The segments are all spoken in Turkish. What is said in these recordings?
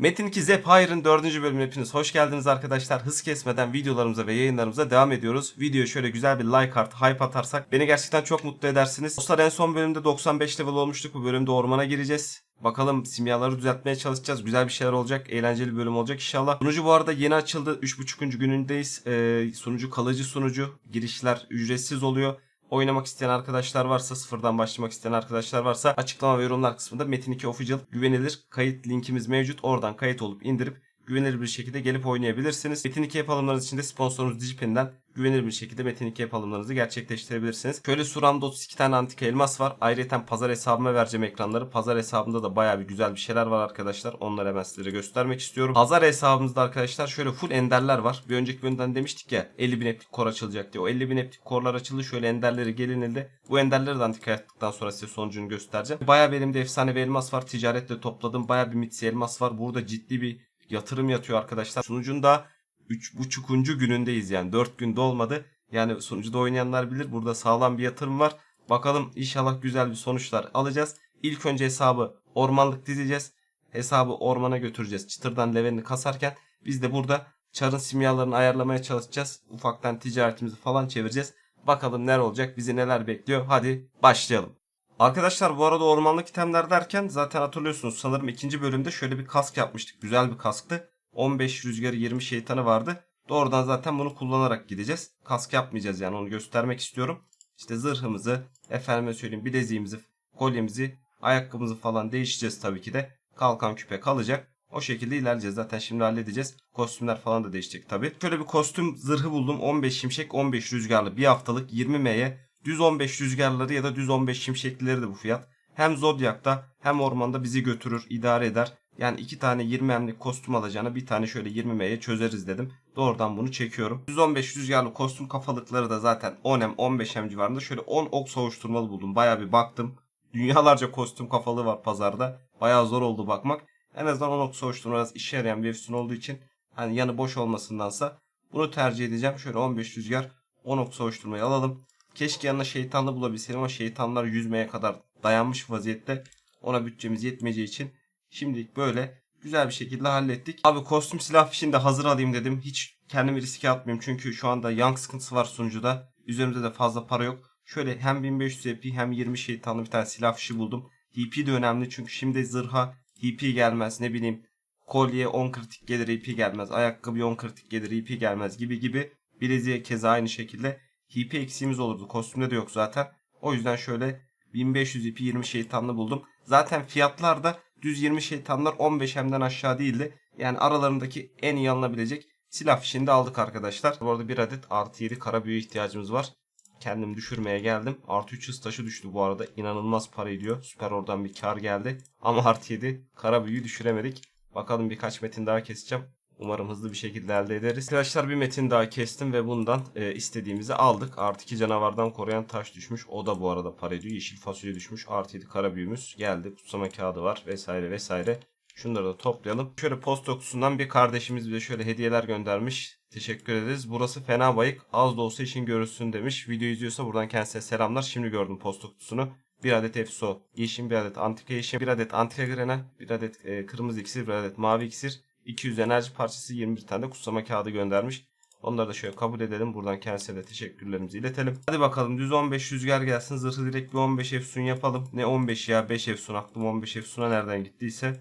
Metin 2 Zep Hayır'ın 4. bölümüne hepiniz hoş geldiniz arkadaşlar. Hız kesmeden videolarımıza ve yayınlarımıza devam ediyoruz. Videoya şöyle güzel bir like art, hype atarsak beni gerçekten çok mutlu edersiniz. Dostlar en son bölümde 95 level olmuştuk. Bu bölümde ormana gireceğiz. Bakalım simyaları düzeltmeye çalışacağız. Güzel bir şeyler olacak. Eğlenceli bir bölüm olacak inşallah. Sunucu bu arada yeni açıldı. 3.5. günündeyiz. Ee, sunucu kalıcı sunucu. Girişler ücretsiz oluyor. Oynamak isteyen arkadaşlar varsa, sıfırdan başlamak isteyen arkadaşlar varsa açıklama ve yorumlar kısmında Metin 2 Official güvenilir kayıt linkimiz mevcut. Oradan kayıt olup indirip güvenilir bir şekilde gelip oynayabilirsiniz. Metin 2 yapalımlarınız için de sponsorumuz Digipen'den güvenilir bir şekilde Metin 2 yapalımlarınızı gerçekleştirebilirsiniz. Şöyle Suram'da 32 tane antika elmas var. Ayrıca pazar hesabıma vereceğim ekranları. Pazar hesabında da baya bir güzel bir şeyler var arkadaşlar. Onları hemen sizlere göstermek istiyorum. Pazar hesabımızda arkadaşlar şöyle full enderler var. Bir önceki bölümden demiştik ya 50 bin eplik kor açılacak diye. O 50 bin eplik korlar açıldı. Şöyle enderleri gelinildi. Bu enderleri de antika yaptıktan sonra size sonucunu göstereceğim. Baya benim de efsane bir elmas var. Ticaretle topladım. Baya bir mitsi elmas var. Burada ciddi bir yatırım yatıyor arkadaşlar. Sunucunda 3.5. günündeyiz yani 4 günde olmadı. Yani sunucuda oynayanlar bilir burada sağlam bir yatırım var. Bakalım inşallah güzel bir sonuçlar alacağız. İlk önce hesabı ormanlık dizeceğiz. Hesabı ormana götüreceğiz. Çıtırdan levelini kasarken biz de burada çarın simyalarını ayarlamaya çalışacağız. Ufaktan ticaretimizi falan çevireceğiz. Bakalım neler olacak bizi neler bekliyor. Hadi başlayalım. Arkadaşlar bu arada ormanlık itemler derken zaten hatırlıyorsunuz sanırım ikinci bölümde şöyle bir kask yapmıştık. Güzel bir kasktı. 15 rüzgarı 20 şeytanı vardı. Doğrudan zaten bunu kullanarak gideceğiz. Kask yapmayacağız yani onu göstermek istiyorum. İşte zırhımızı, efendime söyleyeyim bileziğimizi, kolyemizi, ayakkabımızı falan değişeceğiz tabii ki de. Kalkan küpe kalacak. O şekilde ilerleyeceğiz. Zaten şimdi halledeceğiz. Kostümler falan da değişecek tabii. Şöyle bir kostüm zırhı buldum. 15 şimşek 15 rüzgarlı bir haftalık 20 M'ye. Düz 15 rüzgarları ya da düz 15 şimşeklileri de bu fiyat. Hem Zodiac'ta hem ormanda bizi götürür, idare eder. Yani iki tane 20 emlik kostüm alacağına bir tane şöyle 20 M'ye çözeriz dedim. Doğrudan bunu çekiyorum. 115 rüzgarlı kostüm kafalıkları da zaten 10 M 15 M civarında. Şöyle 10 ok savuşturmalı buldum. Baya bir baktım. Dünyalarca kostüm kafalı var pazarda. Baya zor oldu bakmak. En azından 10 ok savuşturmanız işe yarayan bir efsun olduğu için hani yanı boş olmasındansa bunu tercih edeceğim. Şöyle 15 rüzgar 10 ok savuşturmayı alalım. Keşke yanına şeytanlı bulabilseydim ama şeytanlar yüzmeye kadar dayanmış vaziyette. Ona bütçemiz yetmeyeceği için Şimdilik böyle güzel bir şekilde hallettik. Abi kostüm silah fişini de hazır alayım dedim. Hiç kendimi riske atmayayım çünkü şu anda yank sıkıntısı var sunucuda. Üzerimizde de fazla para yok. Şöyle hem 1500 EP hem 20 şeytanlı bir tane silah fişi buldum. HP de önemli çünkü şimdi zırha HP gelmez ne bileyim. Kolye 10 kritik gelir EP gelmez. Ayakkabı 10 kritik gelir EP gelmez gibi gibi. Bileziğe keza aynı şekilde. HP eksiğimiz olurdu. Kostümde de yok zaten. O yüzden şöyle 1500 EP 20 şeytanlı buldum. Zaten fiyatlar da düz 20 şeytanlar 15 hemden aşağı değildi. Yani aralarındaki en iyi alınabilecek silah fişini de aldık arkadaşlar. Bu arada bir adet artı 7 kara büyü ihtiyacımız var. Kendim düşürmeye geldim. Artı 3 hız taşı düştü bu arada. İnanılmaz para ediyor. Süper oradan bir kar geldi. Ama artı 7 kara büyüyü düşüremedik. Bakalım birkaç metin daha keseceğim. Umarım hızlı bir şekilde elde ederiz. Arkadaşlar bir metin daha kestim ve bundan e, istediğimizi aldık. Artı 2 canavardan koruyan taş düşmüş. O da bu arada para ediyor. Yeşil fasulye düşmüş. Artı 7 kara büyümüz geldi. Kutsama kağıdı var vesaire vesaire. Şunları da toplayalım. Şöyle post okusundan bir kardeşimiz bize şöyle hediyeler göndermiş. Teşekkür ederiz. Burası fena bayık. Az da olsa işin görürsün demiş. Video izliyorsa buradan kendisine selamlar. Şimdi gördüm post kutusunu. Bir adet efso yeşim, bir adet antika yeşim, bir adet antika grena, bir adet e, kırmızı iksir, bir adet mavi iksir, 200 enerji parçası 21 tane de kutsama kağıdı göndermiş. Onları da şöyle kabul edelim. Buradan kendisine de teşekkürlerimizi iletelim. Hadi bakalım düz 15 rüzgar gelsin. Zırhı direkt bir 15 efsun yapalım. Ne 15 ya 5 efsun. Aklım 15 efsuna nereden gittiyse.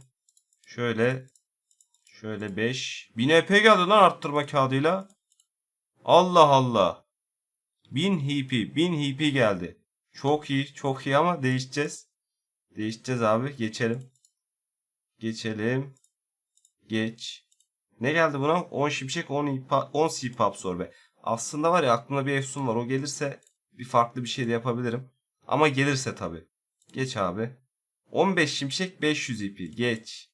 Şöyle. Şöyle 5. 1000 EP geldi lan arttırma kağıdıyla. Allah Allah. 1000 HP. 1000 HP geldi. Çok iyi. Çok iyi ama değişeceğiz. Değişeceğiz abi. Geçelim. Geçelim. Geç. Ne geldi buna? 10 şimşek 10 ipa, 10 sip absorbe. Aslında var ya aklımda bir efsun var. O gelirse bir farklı bir şey de yapabilirim. Ama gelirse tabi. Geç abi. 15 şimşek 500 ipi. Geç.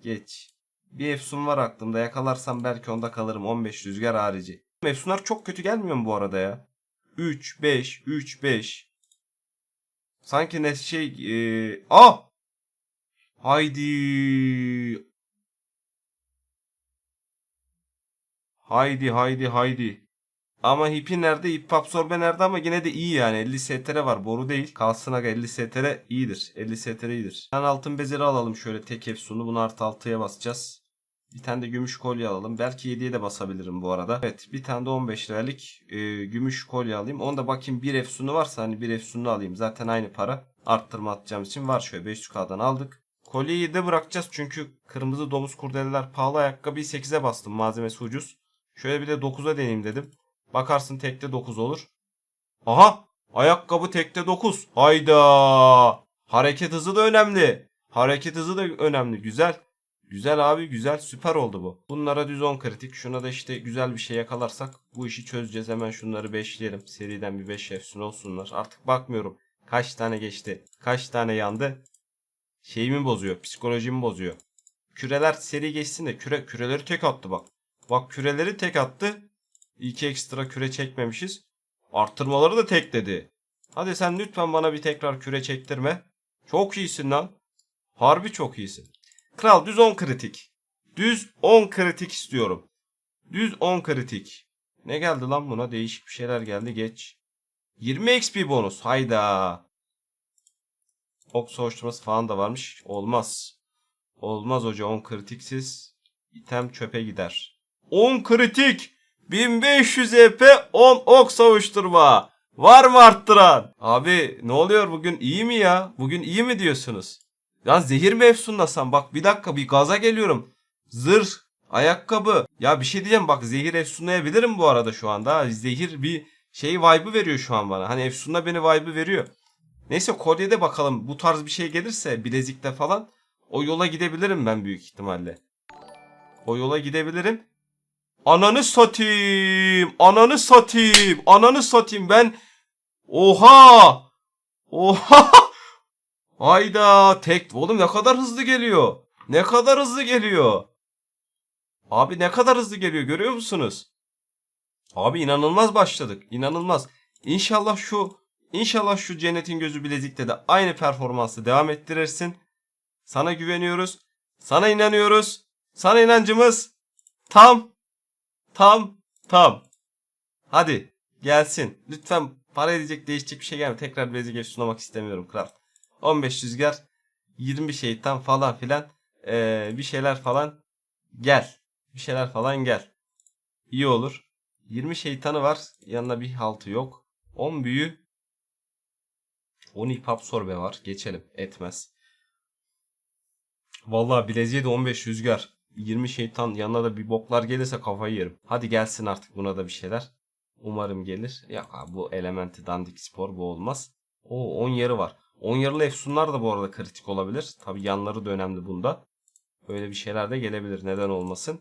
Geç. Bir efsun var aklımda. Yakalarsam belki onda kalırım. 15 rüzgar harici. Efsunlar çok kötü gelmiyor mu bu arada ya? 3, 5, 3, 5. Sanki ne şey... Ee... Ah! Haydi. Haydi haydi haydi. Ama hipi nerede? Hip absorbe nerede ama yine de iyi yani. 50 STR var. Boru değil. Kalsın aga 50 STR iyidir. 50 STR iyidir. Ben altın beziri alalım şöyle tek efsunu. Bunu artı 6'ya basacağız. Bir tane de gümüş kolye alalım. Belki 7'ye de basabilirim bu arada. Evet bir tane de 15 liralık e, gümüş kolye alayım. Onu da bakayım bir efsunu varsa hani bir efsunu alayım. Zaten aynı para. Arttırma atacağım için var şöyle 500k'dan aldık. Kolyeyi de bırakacağız çünkü kırmızı domuz kurdeleler pahalı ayakkabıyı 8'e bastım malzemesi ucuz. Şöyle bir de 9'a deneyeyim dedim. Bakarsın tekte 9 olur. Aha ayakkabı tekte 9. Hayda. Hareket hızı da önemli. Hareket hızı da önemli. Güzel. Güzel abi güzel süper oldu bu. Bunlara düz 10 kritik. Şuna da işte güzel bir şey yakalarsak bu işi çözeceğiz. Hemen şunları 5'leyelim. Seriden bir 5 efsun olsunlar. Artık bakmıyorum. Kaç tane geçti. Kaç tane yandı. Şeyimi bozuyor. Psikolojimi bozuyor. Küreler seri geçsin de küre, küreleri tek attı bak. Bak küreleri tek attı. İki ekstra küre çekmemişiz. Arttırmaları da tek dedi. Hadi sen lütfen bana bir tekrar küre çektirme. Çok iyisin lan. Harbi çok iyisin. Kral düz 10 kritik. Düz 10 kritik istiyorum. Düz 10 kritik. Ne geldi lan buna? Değişik bir şeyler geldi geç. 20 XP bonus. Hayda. Ok soğuşturması falan da varmış. Olmaz. Olmaz hoca 10 kritiksiz. İtem çöpe gider. 10 kritik. 1500 EP 10 ok savuşturma. Var mı arttıran? Abi ne oluyor bugün iyi mi ya? Bugün iyi mi diyorsunuz? Ya zehir mi efsunlasam? Bak bir dakika bir gaza geliyorum. Zırh, ayakkabı. Ya bir şey diyeceğim bak zehir efsunlayabilirim bu arada şu anda. Zehir bir şey vibe'ı veriyor şu an bana. Hani efsunla beni vibe'ı veriyor. Neyse kolyede bakalım bu tarz bir şey gelirse bilezikte falan o yola gidebilirim ben büyük ihtimalle. O yola gidebilirim. Ananı satayım. Ananı satayım. Ananı satayım ben. Oha. Oha. Hayda tek. Oğlum ne kadar hızlı geliyor. Ne kadar hızlı geliyor. Abi ne kadar hızlı geliyor görüyor musunuz? Abi inanılmaz başladık. İnanılmaz. İnşallah şu İnşallah şu cennetin gözü bilezikte de aynı performansı devam ettirirsin. Sana güveniyoruz. Sana inanıyoruz. Sana inancımız tam tam tam. Hadi gelsin. Lütfen para edecek değişecek bir şey gelme. Tekrar bilezik sunamak istemiyorum kral. 15 rüzgar 20 şeytan falan filan ee, bir şeyler falan gel. Bir şeyler falan gel. İyi olur. 20 şeytanı var. Yanına bir haltı yok. 10 büyü 10 ip absorbe var. Geçelim. Etmez. Vallahi bileziğe de 15 rüzgar. 20 şeytan yanına da bir boklar gelirse kafayı yerim. Hadi gelsin artık buna da bir şeyler. Umarım gelir. Ya bu elementi dandik spor bu olmaz. O 10 yarı var. 10 yarılı efsunlar da bu arada kritik olabilir. Tabi yanları da önemli bunda. Böyle bir şeyler de gelebilir. Neden olmasın.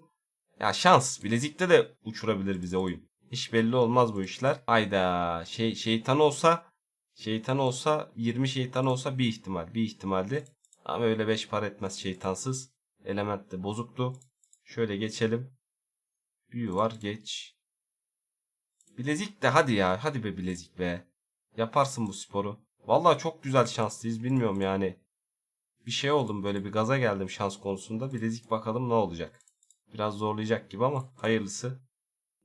Ya şans. Bilezikte de uçurabilir bize oyun. Hiç belli olmaz bu işler. Ayda şey şeytan olsa Şeytan olsa 20 şeytan olsa bir ihtimal. Bir ihtimaldi. Ama öyle 5 para etmez şeytansız. Element de bozuktu. Şöyle geçelim. Büyü var geç. Bilezik de hadi ya. Hadi be bilezik be. Yaparsın bu sporu. Vallahi çok güzel şanslıyız. Bilmiyorum yani. Bir şey oldum böyle bir gaza geldim şans konusunda. Bilezik bakalım ne olacak. Biraz zorlayacak gibi ama hayırlısı.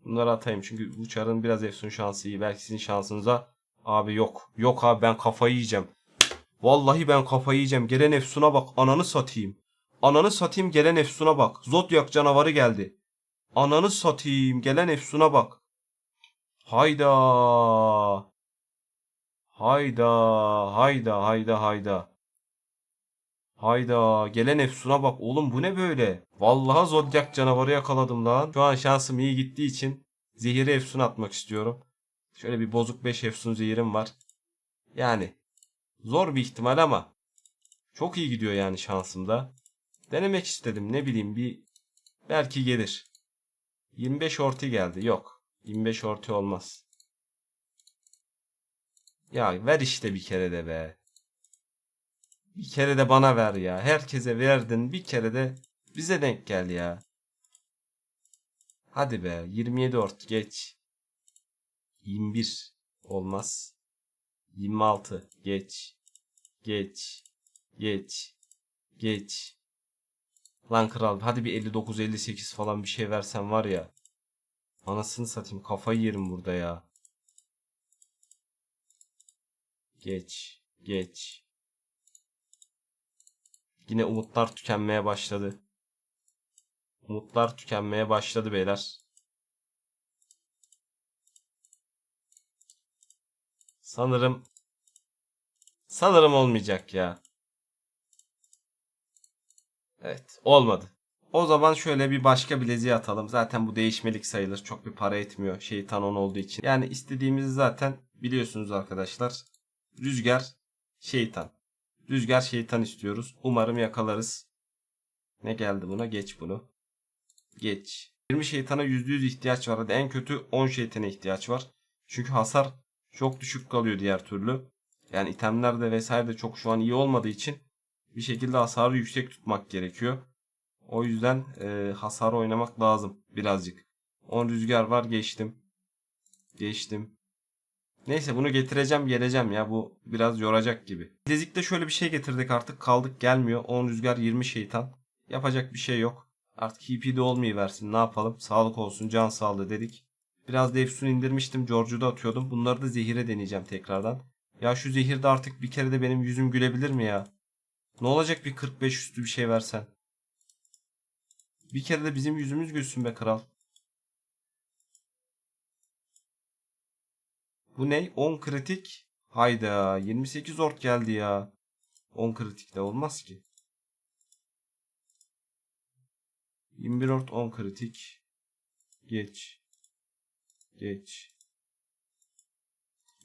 Bunları atayım çünkü bu çarın biraz efsun şansı iyi. Belki sizin şansınıza Abi yok. Yok abi ben kafayı yiyeceğim. Vallahi ben kafayı yiyeceğim. Gelen Efsun'a bak. Ananı satayım. Ananı satayım gelen Efsun'a bak. Zodyak canavarı geldi. Ananı satayım gelen Efsun'a bak. Hayda. Hayda. Hayda hayda hayda. Hayda gelen Efsun'a bak oğlum bu ne böyle? Vallahi Zodyak canavarı yakaladım lan. Şu an şansım iyi gittiği için zehiri Efsun atmak istiyorum. Şöyle bir bozuk 5 efsun zehirim var. Yani zor bir ihtimal ama çok iyi gidiyor yani şansımda. Denemek istedim ne bileyim bir belki gelir. 25 orti geldi yok. 25 orti olmaz. Ya ver işte bir kere de be. Bir kere de bana ver ya. Herkese verdin bir kere de bize denk gel ya. Hadi be 27 ort geç. 21 olmaz. 26 geç. Geç. Geç. Geç. Lan kral hadi bir 59 58 falan bir şey versen var ya. Anasını satayım kafayı yerim burada ya. Geç. Geç. Yine umutlar tükenmeye başladı. Umutlar tükenmeye başladı beyler. Sanırım sanırım olmayacak ya. Evet, olmadı. O zaman şöyle bir başka bileziği atalım. Zaten bu değişmelik sayılır. Çok bir para etmiyor. Şeytan 10 olduğu için. Yani istediğimizi zaten biliyorsunuz arkadaşlar. Rüzgar, şeytan. Rüzgar, şeytan istiyoruz. Umarım yakalarız. Ne geldi buna? Geç bunu. Geç. 20 şeytana %100 ihtiyaç var. Hadi en kötü 10 şeytana ihtiyaç var. Çünkü hasar çok düşük kalıyor diğer türlü. Yani itemler de vesaire de çok şu an iyi olmadığı için bir şekilde hasarı yüksek tutmak gerekiyor. O yüzden e, hasar oynamak lazım birazcık. 10 rüzgar var geçtim. Geçtim. Neyse bunu getireceğim geleceğim ya bu biraz yoracak gibi. Dezikte şöyle bir şey getirdik artık kaldık gelmiyor. 10 rüzgar 20 şeytan. Yapacak bir şey yok. Artık HP'de olmayı versin ne yapalım. Sağlık olsun can sağlığı dedik. Biraz da indirmiştim. George'u da atıyordum. Bunları da zehire deneyeceğim tekrardan. Ya şu zehirde artık bir kere de benim yüzüm gülebilir mi ya? Ne olacak bir 45 üstü bir şey versen? Bir kere de bizim yüzümüz gülsün be kral. Bu ne? 10 kritik. Hayda 28 ort geldi ya. 10 kritik de olmaz ki. 21 ort 10 kritik. Geç. Geç.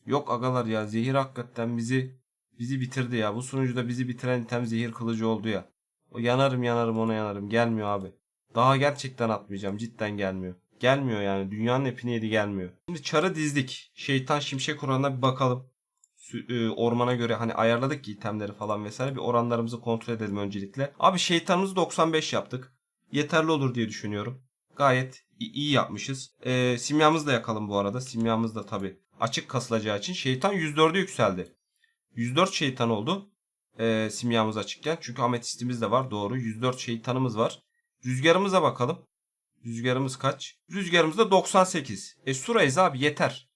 Yok agalar ya zehir hakikaten bizi bizi bitirdi ya. Bu sunucuda bizi bitiren item zehir kılıcı oldu ya. O yanarım yanarım ona yanarım. Gelmiyor abi. Daha gerçekten atmayacağım. Cidden gelmiyor. Gelmiyor yani. Dünyanın epini yedi gelmiyor. Şimdi çarı dizdik. Şeytan şimşek oranına bir bakalım. E, Ormana göre hani ayarladık ki itemleri falan vesaire. Bir oranlarımızı kontrol edelim öncelikle. Abi şeytanımızı 95 yaptık. Yeterli olur diye düşünüyorum. Gayet iyi yapmışız. Ee, simyamızı da yakalım bu arada. Simyamız da tabi açık kasılacağı için. Şeytan 104'e yükseldi. 104 şeytan oldu. Ee, simyamız açıkken. Çünkü ametistimiz de var. Doğru. 104 şeytanımız var. Rüzgarımıza bakalım. Rüzgarımız kaç? Rüzgarımız da 98. E surayız abi yeter.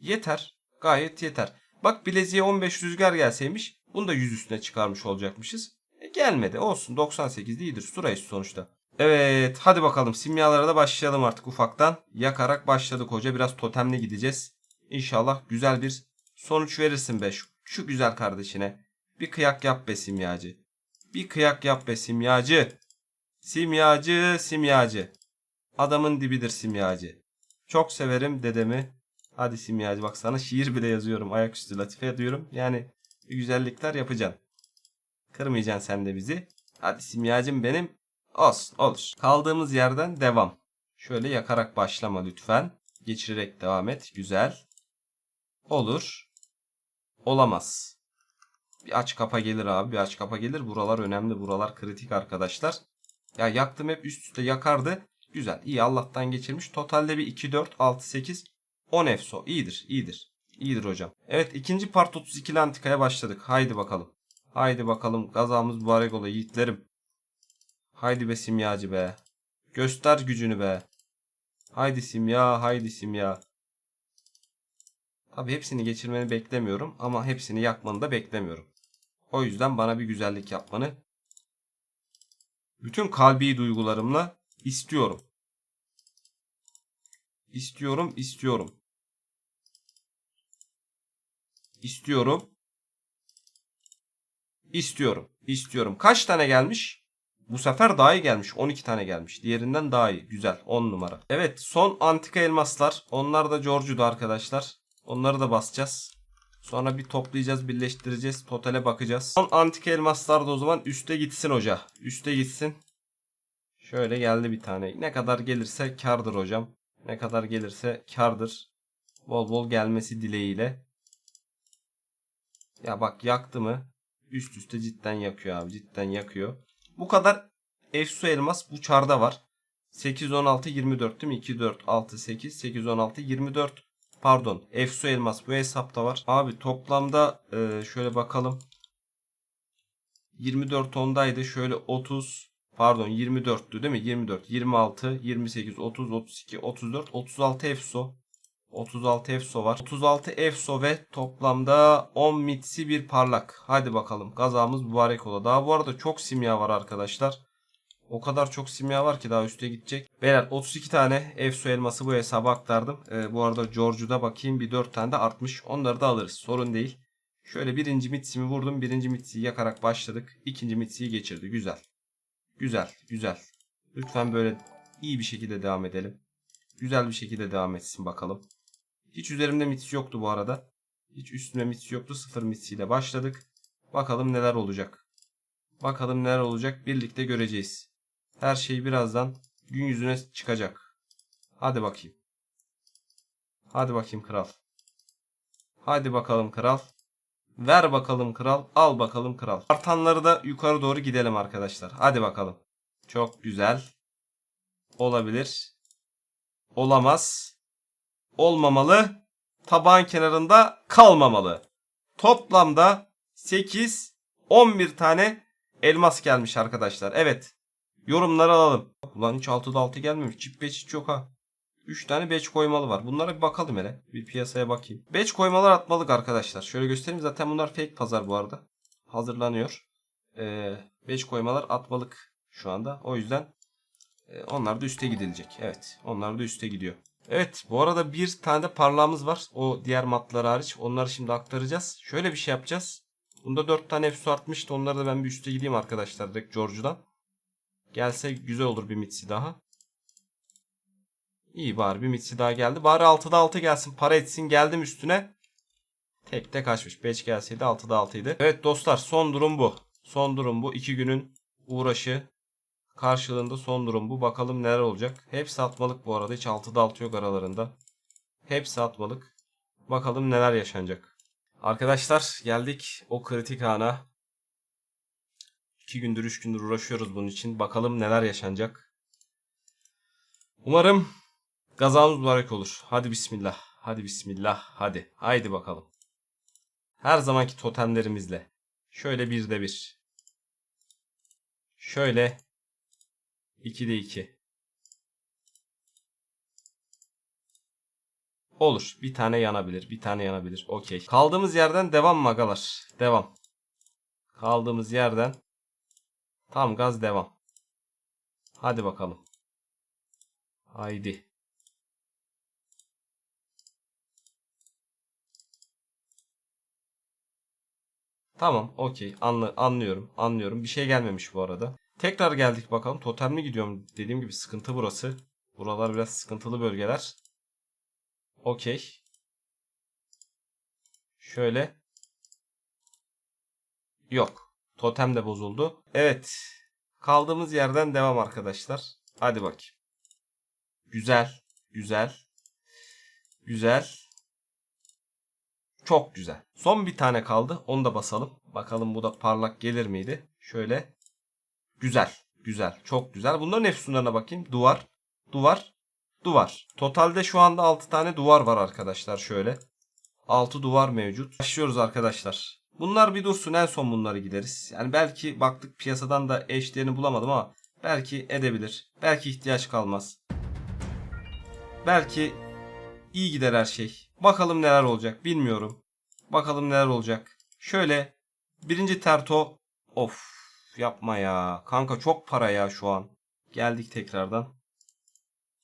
Yeter. Gayet yeter. Bak bileziğe 15 rüzgar gelseymiş. Bunu da 100 üstüne çıkarmış olacakmışız. E gelmedi. Olsun 98 iyidir. Surayız sonuçta. Evet hadi bakalım simyalara da başlayalım artık ufaktan. Yakarak başladık hoca. Biraz totemle gideceğiz. İnşallah güzel bir sonuç verirsin be şu, şu güzel kardeşine. Bir kıyak yap be simyacı. Bir kıyak yap be simyacı. Simyacı, simyacı. Adamın dibidir simyacı. Çok severim dedemi. Hadi simyacı bak sana şiir bile yazıyorum. Ayaküstü latife diyorum. Yani güzellikler yapacaksın. Kırmayacaksın sen de bizi. Hadi simyacım benim. Olsun olur. Kaldığımız yerden devam. Şöyle yakarak başlama lütfen. Geçirerek devam et. Güzel. Olur. Olamaz. Bir aç kapa gelir abi. Bir aç kapa gelir. Buralar önemli. Buralar kritik arkadaşlar. Ya yaktım hep üst üste yakardı. Güzel. iyi Allah'tan geçirmiş. Totalde bir 2, 4, 6, 8, 10 efso. İyidir. iyidir. İyidir hocam. Evet ikinci part 32 antikaya başladık. Haydi bakalım. Haydi bakalım. Gazamız mübarek ola yiğitlerim. Haydi be simyacı be. Göster gücünü be. Haydi simya, haydi simya. Tabi hepsini geçirmeni beklemiyorum ama hepsini yakmanı da beklemiyorum. O yüzden bana bir güzellik yapmanı bütün kalbi duygularımla istiyorum. İstiyorum, istiyorum. İstiyorum. İstiyorum. İstiyorum. Kaç tane gelmiş? Bu sefer daha iyi gelmiş. 12 tane gelmiş. Diğerinden daha iyi. Güzel. 10 numara. Evet. Son antika elmaslar. Onlar da Giorgio'da arkadaşlar. Onları da basacağız. Sonra bir toplayacağız, birleştireceğiz. Totale bakacağız. Son antika elmaslar da o zaman üste gitsin hoca. Üste gitsin. Şöyle geldi bir tane. Ne kadar gelirse kardır hocam. Ne kadar gelirse kardır. Bol bol gelmesi dileğiyle. Ya bak yaktı mı? Üst üste cidden yakıyor abi. Cidden yakıyor. Bu kadar efsu elmas bu çarda var. 8, 16, 24 değil mi? 2, 4, 6, 8, 8, 16, 24. Pardon. Efsu elmas bu hesapta var. Abi toplamda e, şöyle bakalım. 24 ondaydı. Şöyle 30, Pardon 24'tü değil mi? 24, 26, 28, 30, 32, 34, 36 EFSO. 36 EFSO var. 36 EFSO ve toplamda 10 mitsi bir parlak. Hadi bakalım. Gazamız mübarek ola. Daha bu arada çok simya var arkadaşlar. O kadar çok simya var ki daha üste gidecek. Beyler 32 tane EFSO elması bu hesaba aktardım. Ee, bu arada George'da bakayım bir 4 tane de artmış. Onları da alırız. Sorun değil. Şöyle birinci mitsimi vurdum. Birinci mitsiyi yakarak başladık. İkinci mitsiyi geçirdi. Güzel. Güzel. Güzel. Lütfen böyle iyi bir şekilde devam edelim. Güzel bir şekilde devam etsin bakalım. Hiç üzerimde mitsi yoktu bu arada. Hiç üstüme mitsi yoktu. Sıfır mitsiyle başladık. Bakalım neler olacak. Bakalım neler olacak. Birlikte göreceğiz. Her şey birazdan gün yüzüne çıkacak. Hadi bakayım. Hadi bakayım kral. Hadi bakalım kral. Ver bakalım kral. Al bakalım kral. Artanları da yukarı doğru gidelim arkadaşlar. Hadi bakalım. Çok güzel. Olabilir. Olamaz. Olmamalı. Tabağın kenarında kalmamalı. Toplamda 8 11 tane elmas gelmiş arkadaşlar. Evet. Yorumları alalım. Ulan hiç 6'da 6 gelmemiş. Çip beç hiç yok ha. 3 tane beç koymalı var. Bunlara bir bakalım hele. Bir piyasaya bakayım. Beç koymalar atmalık arkadaşlar. Şöyle göstereyim. Zaten bunlar fake pazar bu arada. Hazırlanıyor. Ee, beç koymalar atmalık şu anda. O yüzden e, onlar da üste gidilecek. Evet. Onlar da üste gidiyor. Evet. Bu arada bir tane de parlağımız var. O diğer matlar hariç. Onları şimdi aktaracağız. Şöyle bir şey yapacağız. Bunda 4 tane efsu artmıştı. Onları da ben bir üste gideyim arkadaşlar. Direkt George'dan. Gelse güzel olur bir mitsi daha. İyi bari bir mitsi daha geldi. Bari 6'da 6 gelsin. Para etsin. Geldim üstüne. Tek tek kaçmış. 5 gelseydi 6'da 6'ydı. Evet dostlar son durum bu. Son durum bu. 2 günün uğraşı. Karşılığında son durum bu. Bakalım neler olacak. Hepsi atmalık bu arada. Hiç 6'da 6 yok aralarında. Hepsi atmalık. Bakalım neler yaşanacak. Arkadaşlar geldik o kritik ana. 2 gündür 3 gündür uğraşıyoruz bunun için. Bakalım neler yaşanacak. Umarım gazamız mübarek olur. Hadi bismillah. Hadi bismillah. Hadi. Haydi bakalım. Her zamanki totemlerimizle. Şöyle bir de bir. Şöyle 2'de 2. Olur. Bir tane yanabilir. Bir tane yanabilir. Okey. Kaldığımız yerden devam magalar. Devam. Kaldığımız yerden tam gaz devam. Hadi bakalım. Haydi. Tamam, okey. Anla, anlıyorum, anlıyorum. Bir şey gelmemiş bu arada. Tekrar geldik bakalım. Totem mi gidiyorum? Dediğim gibi sıkıntı burası. Buralar biraz sıkıntılı bölgeler. Okey. Şöyle. Yok. Totem de bozuldu. Evet. Kaldığımız yerden devam arkadaşlar. Hadi bakayım. Güzel. Güzel. Güzel. Çok güzel. Son bir tane kaldı. Onu da basalım. Bakalım bu da parlak gelir miydi? Şöyle. Güzel. Güzel. Çok güzel. Bunların efsunlarına bakayım. Duvar. Duvar. Duvar. Totalde şu anda 6 tane duvar var arkadaşlar. Şöyle. 6 duvar mevcut. Başlıyoruz arkadaşlar. Bunlar bir dursun en son bunları gideriz. Yani belki baktık piyasadan da eşlerini bulamadım ama belki edebilir. Belki ihtiyaç kalmaz. Belki iyi gider her şey. Bakalım neler olacak bilmiyorum. Bakalım neler olacak. Şöyle birinci terto of yapma ya. Kanka çok para ya şu an. Geldik tekrardan.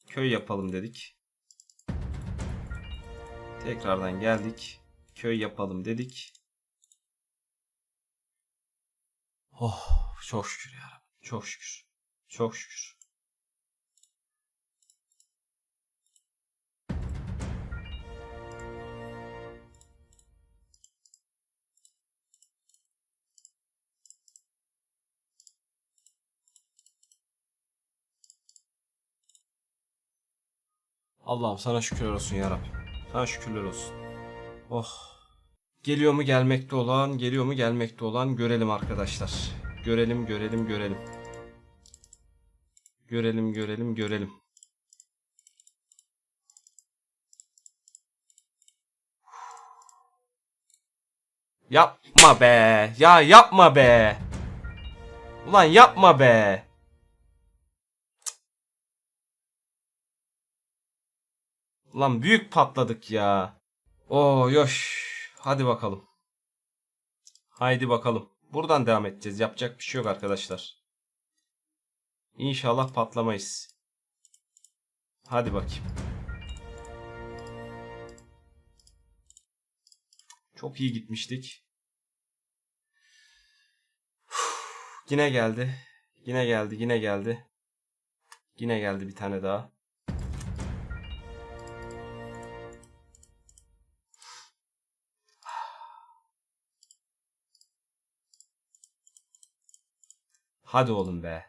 Köy yapalım dedik. Tekrardan geldik. Köy yapalım dedik. Oh çok şükür ya. Çok şükür. Çok şükür. Allah'ım sana şükürler olsun ya Rabbim. Sana şükürler olsun. Oh. Geliyor mu gelmekte olan, geliyor mu gelmekte olan görelim arkadaşlar. Görelim, görelim, görelim. Görelim, görelim, görelim. Yapma be. Ya yapma be. Ulan yapma be. Lan büyük patladık ya. Oo yoş. Hadi bakalım. Haydi bakalım. Buradan devam edeceğiz. Yapacak bir şey yok arkadaşlar. İnşallah patlamayız. Hadi bakayım. Çok iyi gitmiştik. Yine geldi. Yine geldi. Yine geldi. Yine geldi bir tane daha. Hadi oğlum be.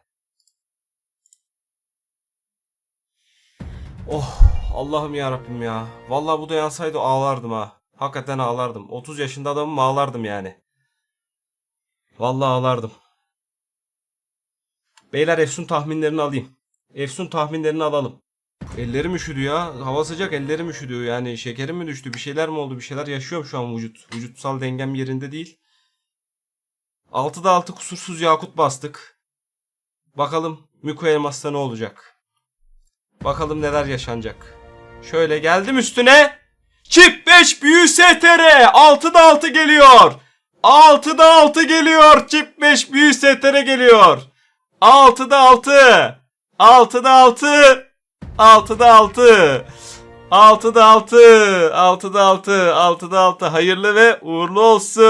Oh Allah'ım ya Rabbim ya. Vallahi bu da yansaydı ağlardım ha. Hakikaten ağlardım. 30 yaşında adamım ağlardım yani. Vallahi ağlardım. Beyler Efsun tahminlerini alayım. Efsun tahminlerini alalım. Ellerim üşüdü ya. Hava sıcak ellerim üşüdü. Yani şekerim mi düştü? Bir şeyler mi oldu? Bir şeyler yaşıyorum şu an vücut. Vücutsal dengem yerinde değil. 6'da 6 kusursuz yakut bastık. Bakalım Miko Elmas'ta ne olacak? Bakalım neler yaşanacak. Şöyle geldim üstüne. Çip 5 büyü STR. 6'da 6 geliyor. 6'da 6 geliyor. Çip 5 büyü STR geliyor. 6'da 6. 6'da 6. 6'da 6. 6'da 6. 6'da 6. 6'da 6. Hayırlı ve uğurlu olsun.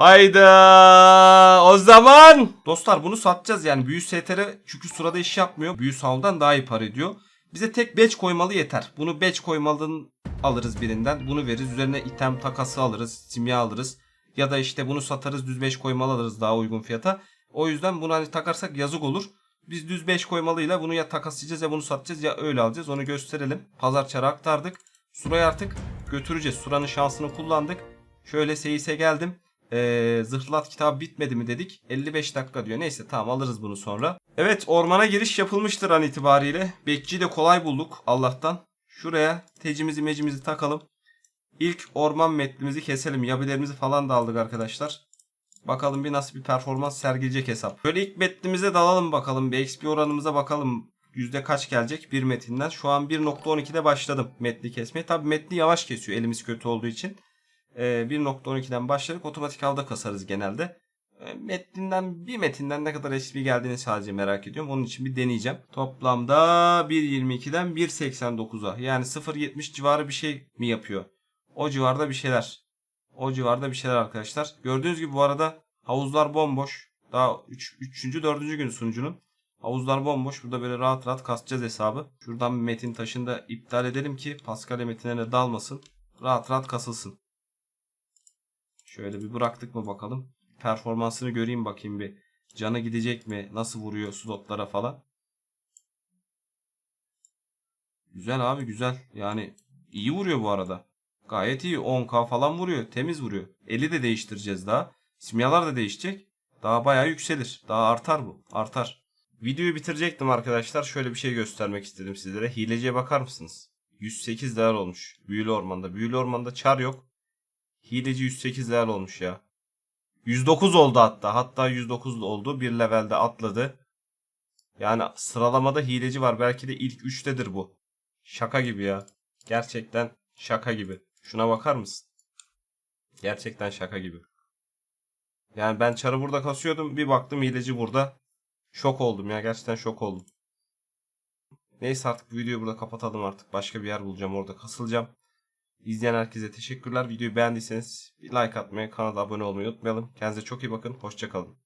Hayda. O zaman dostlar bunu satacağız yani büyü STR çünkü sırada iş yapmıyor. Büyü saldan daha iyi para ediyor. Bize tek batch koymalı yeter. Bunu batch koymalının alırız birinden. Bunu veririz. Üzerine item takası alırız. Simya alırız. Ya da işte bunu satarız düz 5 koymalı alırız daha uygun fiyata. O yüzden bunu hani takarsak yazık olur. Biz düz 5 koymalıyla bunu ya takaslayacağız ya bunu satacağız ya öyle alacağız. Onu gösterelim. Pazar çarı aktardık. Sura'yı artık götüreceğiz. Sura'nın şansını kullandık. Şöyle seyise geldim. Ee, zırhlat kitabı bitmedi mi dedik. 55 dakika diyor. Neyse tamam alırız bunu sonra. Evet ormana giriş yapılmıştır an itibariyle. Bekçiyi de kolay bulduk Allah'tan. Şuraya tecimizi mecimizi takalım. İlk orman metnimizi keselim. Yabilerimizi falan da aldık arkadaşlar. Bakalım bir nasıl bir performans sergileyecek hesap. Böyle ilk metnimize dalalım bakalım. Bir XP oranımıza bakalım. Yüzde kaç gelecek bir metinden. Şu an 1.12'de başladım metni kesmeye. Tabi metni yavaş kesiyor elimiz kötü olduğu için. Ee, 1.12'den başladık. Otomatik avda kasarız genelde. Ee, Metninden bir metinden ne kadar XP geldiğini sadece merak ediyorum. Onun için bir deneyeceğim. Toplamda 1.22'den 1.89'a yani 0.70 civarı bir şey mi yapıyor? O civarda bir şeyler. O civarda bir şeyler arkadaşlar. Gördüğünüz gibi bu arada havuzlar bomboş. Daha 3. 3. 4. günü sunucunun. Havuzlar bomboş. Burada böyle rahat rahat kasacağız hesabı. Şuradan bir metin taşını da iptal edelim ki Pascal metinlerine dalmasın. Rahat rahat kasılsın. Şöyle bir bıraktık mı bakalım. Performansını göreyim bakayım bir. Canı gidecek mi? Nasıl vuruyor slotlara falan. Güzel abi güzel. Yani iyi vuruyor bu arada. Gayet iyi. 10k falan vuruyor. Temiz vuruyor. Eli de değiştireceğiz daha. Simyalar da değişecek. Daha bayağı yükselir. Daha artar bu. Artar. Videoyu bitirecektim arkadaşlar. Şöyle bir şey göstermek istedim sizlere. Hileciye bakar mısınız? 108 değer olmuş. Büyülü ormanda. Büyülü ormanda çar yok. Hileci 108 level olmuş ya. 109 oldu hatta. Hatta 109 oldu. Bir levelde atladı. Yani sıralamada hileci var. Belki de ilk 3'tedir bu. Şaka gibi ya. Gerçekten şaka gibi. Şuna bakar mısın? Gerçekten şaka gibi. Yani ben çarı burada kasıyordum. Bir baktım hileci burada. Şok oldum ya. Gerçekten şok oldum. Neyse artık bu videoyu burada kapatalım artık. Başka bir yer bulacağım. Orada kasılacağım. İzleyen herkese teşekkürler. Videoyu beğendiyseniz bir like atmayı, kanala abone olmayı unutmayalım. Kendinize çok iyi bakın. Hoşçakalın.